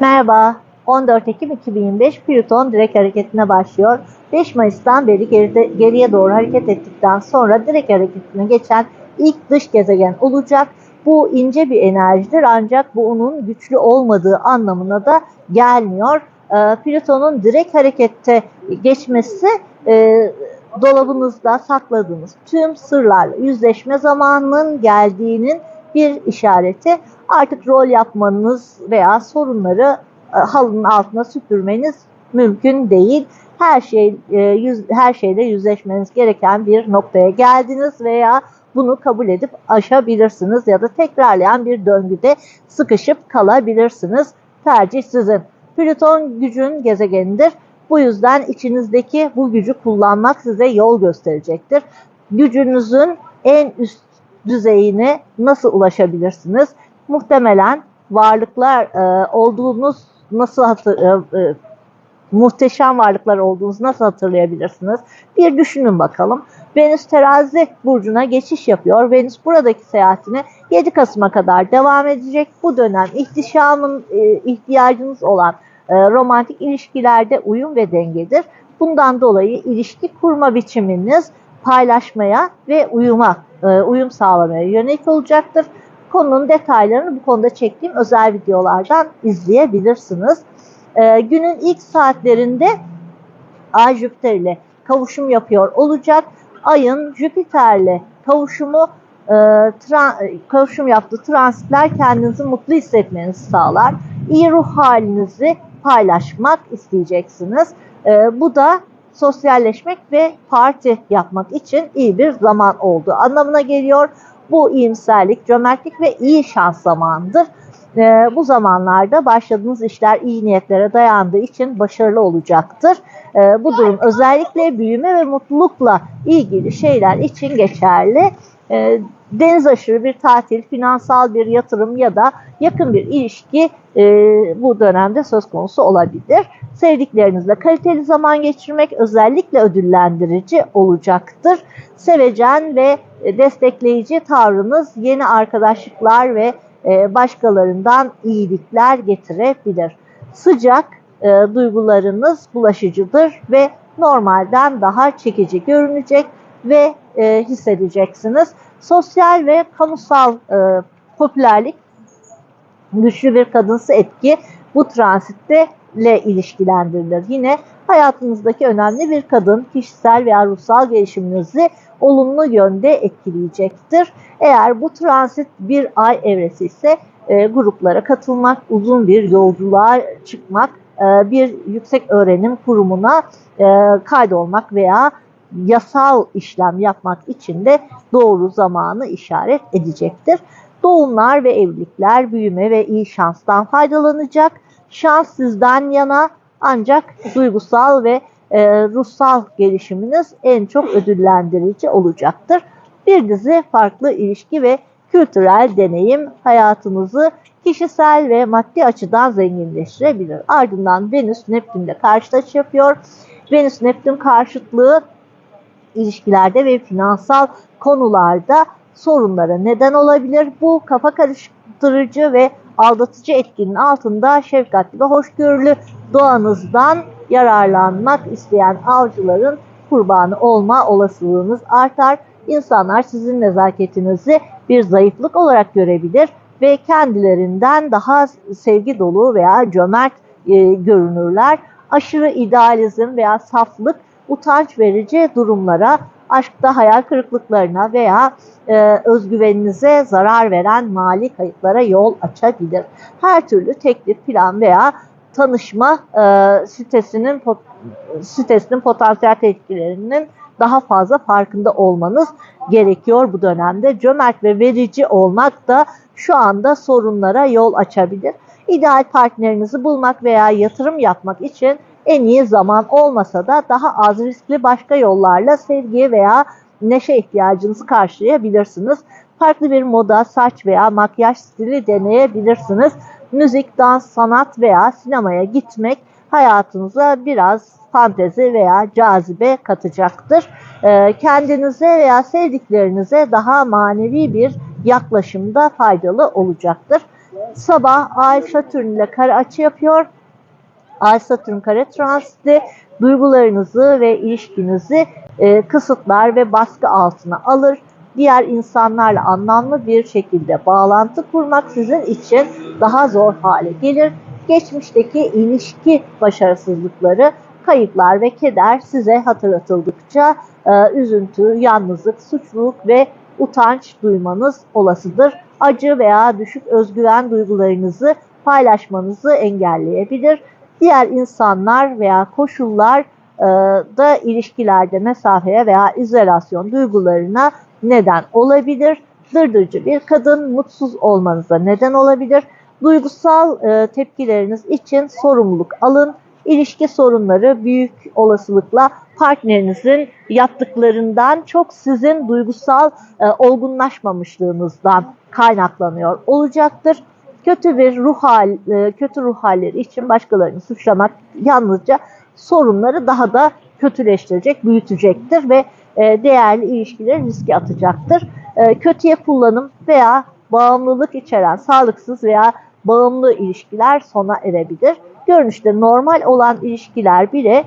Merhaba, 14 Ekim 2025 Plüton direkt hareketine başlıyor. 5 Mayıs'tan beri geride, geriye doğru hareket ettikten sonra direkt hareketine geçen ilk dış gezegen olacak. Bu ince bir enerjidir ancak bu onun güçlü olmadığı anlamına da gelmiyor. Ee, Plüton'un direkt harekette geçmesi e, dolabınızda sakladığınız tüm sırlarla yüzleşme zamanının geldiğinin bir işareti. Artık rol yapmanız veya sorunları e, halının altına süpürmeniz mümkün değil. Her şey e, yüz, her şeyle yüzleşmeniz gereken bir noktaya geldiniz veya bunu kabul edip aşabilirsiniz ya da tekrarlayan bir döngüde sıkışıp kalabilirsiniz. Tercih sizin. Plüton gücün gezegenidir. Bu yüzden içinizdeki bu gücü kullanmak size yol gösterecektir. Gücünüzün en üst düzeyine nasıl ulaşabilirsiniz? Muhtemelen varlıklar e, olduğunuz nasıl hatır, e, e, muhteşem varlıklar olduğunuzu nasıl hatırlayabilirsiniz? Bir düşünün bakalım. Venüs terazi burcuna geçiş yapıyor. Venüs buradaki seyahatine 7 Kasım'a kadar devam edecek. Bu dönem ihtişamın e, ihtiyacınız olan e, romantik ilişkilerde uyum ve dengedir. Bundan dolayı ilişki kurma biçiminiz paylaşmaya ve uyuma, e, uyum sağlamaya yönelik olacaktır. Konunun detaylarını bu konuda çektiğim özel videolardan izleyebilirsiniz. E, günün ilk saatlerinde Ay Jüpiter ile kavuşum yapıyor olacak. Ayın Jüpiter'le kavuşumu e, tra- kavuşum yaptığı transitler kendinizi mutlu hissetmenizi sağlar. İyi ruh halinizi paylaşmak isteyeceksiniz. E, bu da sosyalleşmek ve parti yapmak için iyi bir zaman olduğu anlamına geliyor. Bu iyimserlik, cömertlik ve iyi şans zamanıdır. Ee, bu zamanlarda başladığınız işler iyi niyetlere dayandığı için başarılı olacaktır. Ee, bu durum özellikle büyüme ve mutlulukla ilgili şeyler için geçerli. Ee, deniz aşırı bir tatil, finansal bir yatırım ya da yakın bir ilişki e, bu dönemde söz konusu olabilir. Sevdiklerinizle kaliteli zaman geçirmek özellikle ödüllendirici olacaktır. Sevecen ve destekleyici tavrınız yeni arkadaşlıklar ve e, başkalarından iyilikler getirebilir. Sıcak e, duygularınız bulaşıcıdır ve normalden daha çekici görünecek ve e, hissedeceksiniz. Sosyal ve kamusal e, popülerlik güçlü bir kadınsı etki bu transitte ile ilişkilendirilir. Yine hayatınızdaki önemli bir kadın kişisel veya ruhsal gelişiminizi olumlu yönde etkileyecektir. Eğer bu transit bir ay evresi ise e, gruplara katılmak, uzun bir yolculuğa çıkmak, e, bir yüksek öğrenim kurumuna e, kaydolmak veya yasal işlem yapmak için de doğru zamanı işaret edecektir. Doğumlar ve evlilikler büyüme ve iyi şanstan faydalanacak. Şans sizden yana ancak duygusal ve e, ruhsal gelişiminiz en çok ödüllendirici olacaktır. Bir dizi farklı ilişki ve kültürel deneyim hayatınızı kişisel ve maddi açıdan zenginleştirebilir. Ardından Venüs Neptün'le karşılaş yapıyor. Venüs Neptün karşıtlığı ilişkilerde ve finansal konularda sorunlara neden olabilir. Bu kafa karıştırıcı ve aldatıcı etkinin altında şefkatli ve hoşgörülü doğanızdan yararlanmak isteyen avcıların kurbanı olma olasılığınız artar. İnsanlar sizin nezaketinizi bir zayıflık olarak görebilir ve kendilerinden daha sevgi dolu veya cömert e, görünürler. Aşırı idealizm veya saflık utanç verici durumlara, aşkta hayal kırıklıklarına veya e, özgüveninize zarar veren mali kayıplara yol açabilir. Her türlü teklif, plan veya tanışma e, sitesinin pot, sitesinin potansiyel tehditlerinin daha fazla farkında olmanız gerekiyor bu dönemde. Cömert ve verici olmak da şu anda sorunlara yol açabilir. İdeal partnerinizi bulmak veya yatırım yapmak için en iyi zaman olmasa da daha az riskli başka yollarla sevgi veya neşe ihtiyacınızı karşılayabilirsiniz. Farklı bir moda, saç veya makyaj stili deneyebilirsiniz. Müzik, dans, sanat veya sinemaya gitmek hayatınıza biraz fantezi veya cazibe katacaktır. Ee, kendinize veya sevdiklerinize daha manevi bir yaklaşımda faydalı olacaktır. Sabah Ay Satürn ile kare açı yapıyor. Ay Satürn kare transiti duygularınızı ve ilişkinizi e, kısıtlar ve baskı altına alır. Diğer insanlarla anlamlı bir şekilde bağlantı kurmak sizin için daha zor hale gelir. Geçmişteki ilişki başarısızlıkları, kayıplar ve keder size hatırlatıldıkça e, üzüntü, yalnızlık, suçluluk ve utanç duymanız olasıdır. Acı veya düşük özgüven duygularınızı paylaşmanızı engelleyebilir. Diğer insanlar veya koşullar e, da ilişkilerde mesafeye veya izolasyon duygularına neden olabilir. Dırdırcı bir kadın mutsuz olmanıza neden olabilir. Duygusal e, tepkileriniz için sorumluluk alın. İlişki sorunları büyük olasılıkla partnerinizin yaptıklarından çok sizin duygusal e, olgunlaşmamışlığınızdan kaynaklanıyor olacaktır. Kötü bir ruh hal, e, kötü ruh halleri için başkalarını suçlamak yalnızca sorunları daha da kötüleştirecek, büyütecektir ve e, değerli ilişkileri riske atacaktır. E, kötüye kullanım veya bağımlılık içeren sağlıksız veya bağımlı ilişkiler sona erebilir. Görünüşte normal olan ilişkiler bile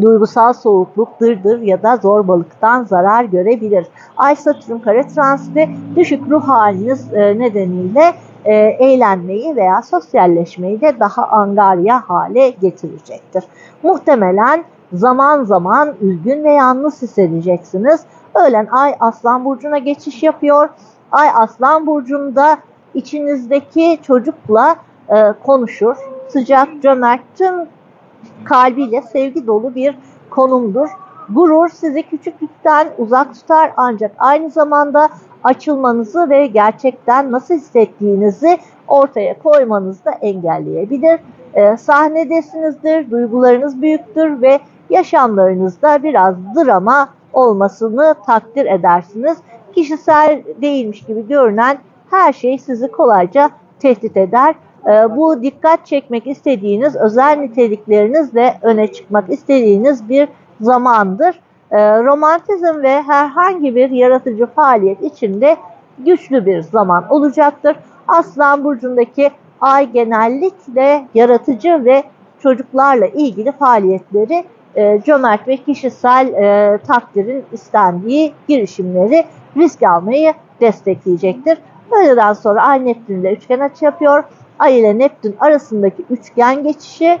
duygusal soğukluk, dırdır ya da zorbalıktan zarar görebilir. Ay Satürn kare transiti düşük ruh haliniz nedeniyle e, eğlenmeyi veya sosyalleşmeyi de daha angarya hale getirecektir. Muhtemelen zaman zaman üzgün ve yalnız hissedeceksiniz. Öğlen Ay Aslan Burcu'na geçiş yapıyor. Ay Aslan Burcu'nda içinizdeki çocukla e, konuşur. Sıcak, cömert, tüm kalbiyle sevgi dolu bir konumdur. Gurur sizi küçüklükten uzak tutar ancak aynı zamanda açılmanızı ve gerçekten nasıl hissettiğinizi ortaya koymanızı da engelleyebilir. E, sahnedesinizdir, duygularınız büyüktür ve yaşamlarınızda biraz drama olmasını takdir edersiniz. Kişisel değilmiş gibi görünen her şey sizi kolayca tehdit eder. E, bu dikkat çekmek istediğiniz özel niteliklerinizle öne çıkmak istediğiniz bir zamandır. E, romantizm ve herhangi bir yaratıcı faaliyet içinde güçlü bir zaman olacaktır. Aslan burcundaki ay genellikle yaratıcı ve çocuklarla ilgili faaliyetleri e, cömert ve kişisel e, takdirin istendiği girişimleri risk almayı destekleyecektir. Öğleden sonra Ay Neptün ile üçgen açı yapıyor. Ay ile Neptün arasındaki üçgen geçişi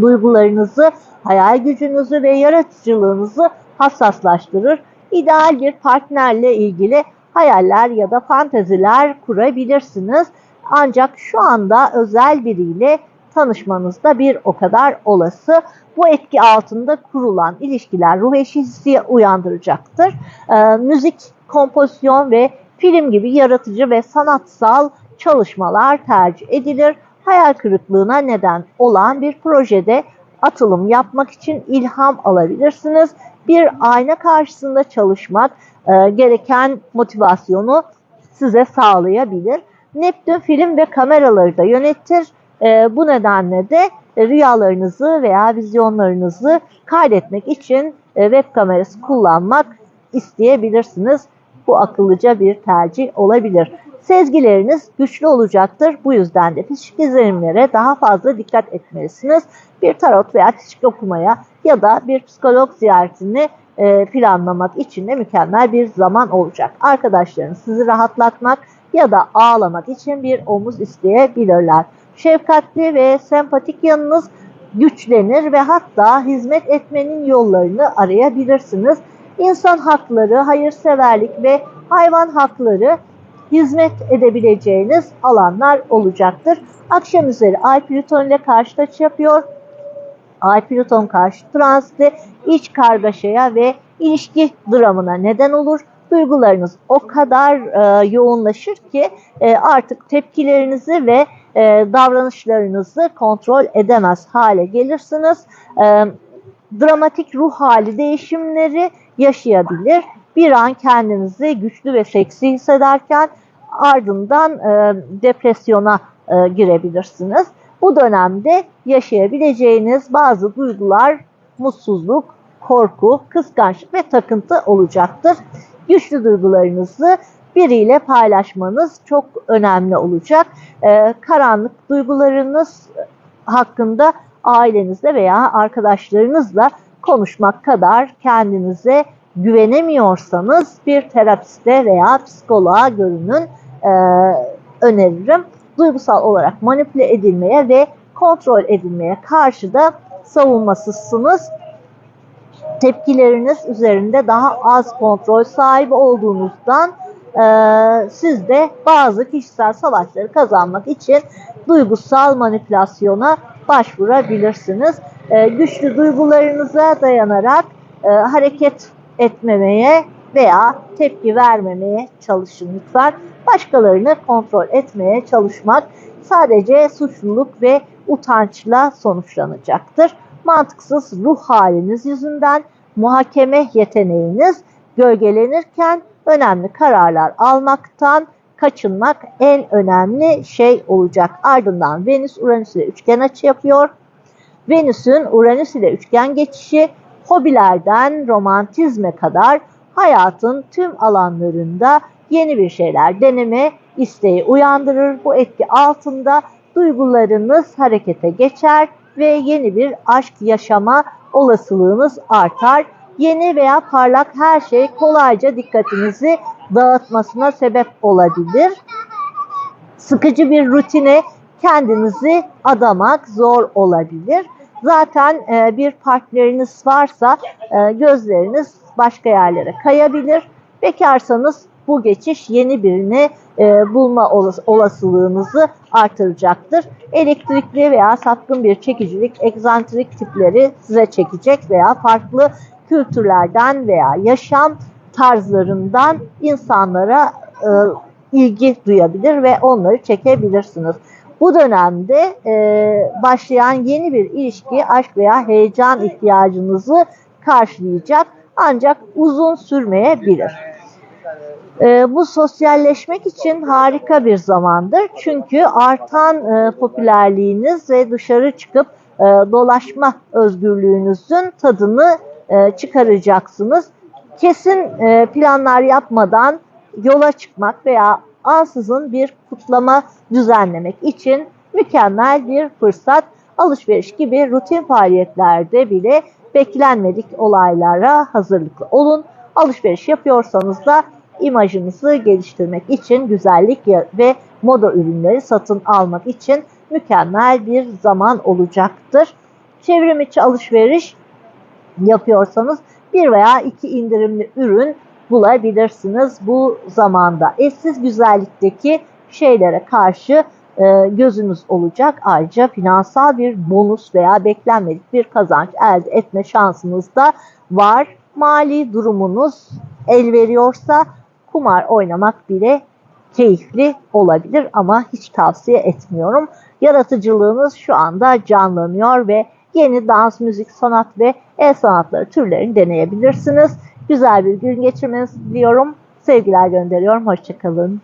duygularınızı, hayal gücünüzü ve yaratıcılığınızı hassaslaştırır. İdeal bir partnerle ilgili hayaller ya da fanteziler kurabilirsiniz. Ancak şu anda özel biriyle tanışmanız da bir o kadar olası. Bu etki altında kurulan ilişkiler ruh eşi uyandıracaktır. Ee, müzik, kompozisyon ve film gibi yaratıcı ve sanatsal çalışmalar tercih edilir. Hayal kırıklığına neden olan bir projede atılım yapmak için ilham alabilirsiniz. Bir ayna karşısında çalışmak e, gereken motivasyonu size sağlayabilir. Neptün film ve kameraları da yönetir. E, bu nedenle de rüyalarınızı veya vizyonlarınızı kaydetmek için e, web kamerası kullanmak isteyebilirsiniz. Bu akıllıca bir tercih olabilir. Sezgileriniz güçlü olacaktır. Bu yüzden de psikik izlenimlere daha fazla dikkat etmelisiniz. Bir tarot veya psikik okumaya ya da bir psikolog ziyaretini e, planlamak için de mükemmel bir zaman olacak. Arkadaşlarınız sizi rahatlatmak ya da ağlamak için bir omuz isteyebilirler. Şefkatli ve sempatik yanınız güçlenir ve hatta hizmet etmenin yollarını arayabilirsiniz. İnsan hakları, hayırseverlik ve hayvan hakları hizmet edebileceğiniz alanlar olacaktır. Akşam üzeri Ay Plüton ile karşı yapıyor. Ay Plüton karşı transiti iç kargaşaya ve ilişki dramına neden olur. Duygularınız o kadar e, yoğunlaşır ki e, artık tepkilerinizi ve e, davranışlarınızı kontrol edemez hale gelirsiniz. E, dramatik ruh hali değişimleri yaşayabilir. Bir an kendinizi güçlü ve seksi hissederken ardından e, depresyona e, girebilirsiniz. Bu dönemde yaşayabileceğiniz bazı duygular mutsuzluk, korku, kıskançlık ve takıntı olacaktır. Güçlü duygularınızı biriyle paylaşmanız çok önemli olacak. Ee, karanlık duygularınız hakkında ailenizle veya arkadaşlarınızla konuşmak kadar kendinize güvenemiyorsanız bir terapiste veya psikoloğa görünün e, öneririm. Duygusal olarak manipüle edilmeye ve kontrol edilmeye karşı da savunmasızsınız. Tepkileriniz üzerinde daha az kontrol sahibi olduğunuzdan e, siz de bazı kişisel savaşları kazanmak için duygusal manipülasyona başvurabilirsiniz. E, güçlü duygularınıza dayanarak e, hareket etmemeye veya tepki vermemeye çalışın lütfen. Başkalarını kontrol etmeye çalışmak sadece suçluluk ve utançla sonuçlanacaktır. Mantıksız ruh haliniz yüzünden muhakeme yeteneğiniz gölgelenirken önemli kararlar almaktan kaçınmak en önemli şey olacak. Ardından Venüs Uranüs ile üçgen açı yapıyor. Venüs'ün Uranüs ile üçgen geçişi hobilerden romantizme kadar hayatın tüm alanlarında yeni bir şeyler deneme isteği uyandırır. Bu etki altında duygularınız harekete geçer ve yeni bir aşk yaşama olasılığınız artar. Yeni veya parlak her şey kolayca dikkatinizi dağıtmasına sebep olabilir. Sıkıcı bir rutine kendinizi adamak zor olabilir. Zaten e, bir partneriniz varsa e, gözleriniz başka yerlere kayabilir. Bekarsanız bu geçiş yeni birini e, bulma olasılığınızı artıracaktır. Elektrikli veya sapkın bir çekicilik, egzantrik tipleri size çekecek veya farklı kültürlerden veya yaşam tarzlarından insanlara e, ilgi duyabilir ve onları çekebilirsiniz. Bu dönemde e, başlayan yeni bir ilişki, aşk veya heyecan ihtiyacınızı karşılayacak ancak uzun sürmeyebilir. E, bu sosyalleşmek için harika bir zamandır. Çünkü artan e, popülerliğiniz ve dışarı çıkıp e, dolaşma özgürlüğünüzün tadını e, çıkaracaksınız. Kesin e, planlar yapmadan yola çıkmak veya ansızın bir kutlama düzenlemek için mükemmel bir fırsat. Alışveriş gibi rutin faaliyetlerde bile beklenmedik olaylara hazırlıklı olun. Alışveriş yapıyorsanız da imajınızı geliştirmek için güzellik ve moda ürünleri satın almak için mükemmel bir zaman olacaktır. Çevrim içi alışveriş yapıyorsanız bir veya iki indirimli ürün bulabilirsiniz bu zamanda. Eşsiz güzellikteki şeylere karşı e, gözünüz olacak. Ayrıca finansal bir bonus veya beklenmedik bir kazanç elde etme şansınız da var. Mali durumunuz el veriyorsa kumar oynamak bile keyifli olabilir ama hiç tavsiye etmiyorum. Yaratıcılığınız şu anda canlanıyor ve yeni dans, müzik, sanat ve el sanatları türlerini deneyebilirsiniz. Güzel bir gün geçirmenizi diliyorum. Sevgiler gönderiyorum. Hoşçakalın.